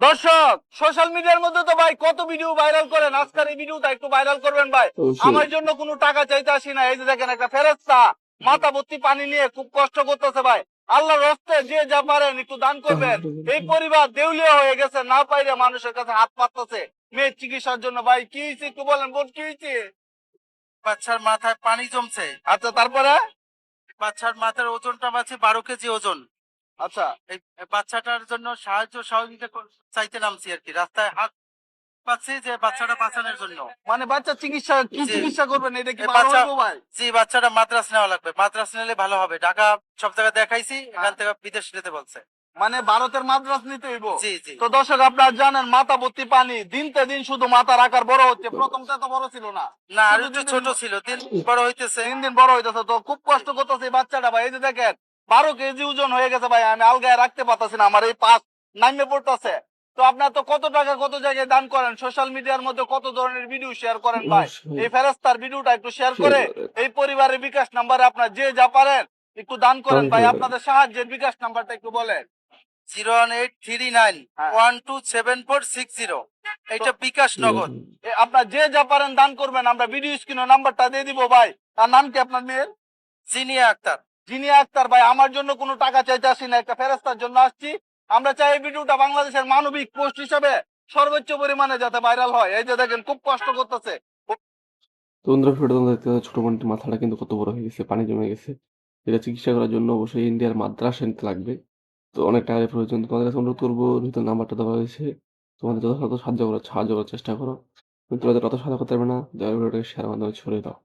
দর্শক সোশ্যাল মিডিয়ার মধ্যে তো ভাই কত ভিডিও ভাইরাল করেন? আজকের এই ভিডিওটা একটু ভাইরাল করবেন ভাই। আমার জন্য কোনো টাকা চাইতে আসি না। এই যে দেখেন একটা ফেরেস্তা মাথা ভর্তি পানি নিয়ে খুব কষ্ট করতেছে ভাই। আল্লাহ রস্তে যে যা পারেন একটু দান করবেন। এই পরিবার দেউলিয়া হয়ে গেছে না পাইলে মানুষের কাছে হাত পাততেছে। মেয়ের চিকিৎসার জন্য ভাই কি হয়েছে একটু বলেন বোন কি হয়েছে বাচ্চার মাথায় পানি জমছে। আচ্ছা তারপরে? বাচ্চার মাথার ওজনটা আছে বারো কেজি ওজন। আচ্ছা বাচ্চাটার জন্য সাহায্য সহযোগিতা চাইতে নামছি আর কি রাস্তায় হাত পাচ্ছি যে বাচ্চাটা বাঁচানোর জন্য। মানে বাচ্চা চিকিৎসা কি চিকিৎসা করবেন? এটা কি বাচ্চা- জি বাচ্চাটা মাদ্রাস নেওয়া লাগবে। মাদ্রাস নিলে ভালো হবে। ঢাকা সব জায়গায় দেখাইছি এখান থেকে বিদেশ নিতে বলছে। মানে ভারতের মাদ্রাস নিতে হইব? জি জি। তো দর্শক আপনারা জানেন মাথা ভর্তি পানি দিনতে দিন শুধু মাথার আকার বড় হচ্ছে। প্রথমটা তো বড় ছিল না। না আর ছোট ছিল দিন বড় হইতেছে। দিন দিন বড় হইতেছে। তো খুব কষ্ট করতেছে বাচ্চাটা ভাই। এই যে দেখেন বারো কেজি ওজন হয়ে গেছে ভাই আমি আলগায় রাখতে পারতেছি না আমার এই পাঁচ নামে পড়তেছে। তো আপনার তো কত টাকা কত জায়গায় দান করেন? সোশ্যাল মিডিয়ার মধ্যে কত ধরনের ভিডিও শেয়ার করেন ভাই? এই ফেরেস্তার ভিডিওটা একটু শেয়ার করে এই পরিবারের বিকাশ নাম্বারে আপনার যে যা পারেন একটু দান করেন ভাই আপনাদের সাহায্যের বিকাশ নাম্বারটা একটু বলেন। Zero one eight three nine. One two seven four six zero এটা বিকাশ নগদ। আপনার যে যা পারেন দান করবেন আমরা ভিডিও স্ক্রিনে নাম্বারটা দিয়ে দিব ভাই। তার নাম কি আপনার মেয়ের? জিনিয়া আক্তার। জিনিয়া আক্তার ভাই, আমার জন্য কোনো টাকা চাইতে আসি না, একটা ফেরেস্তার জন্য আসছি। আমরা চাই এই ভিডিওটা বাংলাদেশের মানবিক পোস্ট হিসাবে সর্বোচ্চ পরিমাণে যাতে ভাইরাল হয়। এই যে দেখেন, খুব কষ্ট করতেছে। ছোট বোনটির মাথাটা কিন্তু কত বড় হয়ে গেছে, পানি জমে গেছে। এটা চিকিৎসা করার জন্য অবশ্যই ইন্ডিয়ার মাদ্রাস নিতে লাগবে। তো অনেক টাকার প্রয়োজন। তোমাদের কাছে অনুরোধ করব ভিতর নাম্বারটা দেওয়া হয়েছে। তোমাদের যথাযথ সাহায্য করার সাহায্য করার চেষ্টা করো। তোমাদের অত সাহায্য করতে পারবে না। যারা ভিডিওটাকে শেয়ার মাধ্যমে ছড়িয়ে দাও।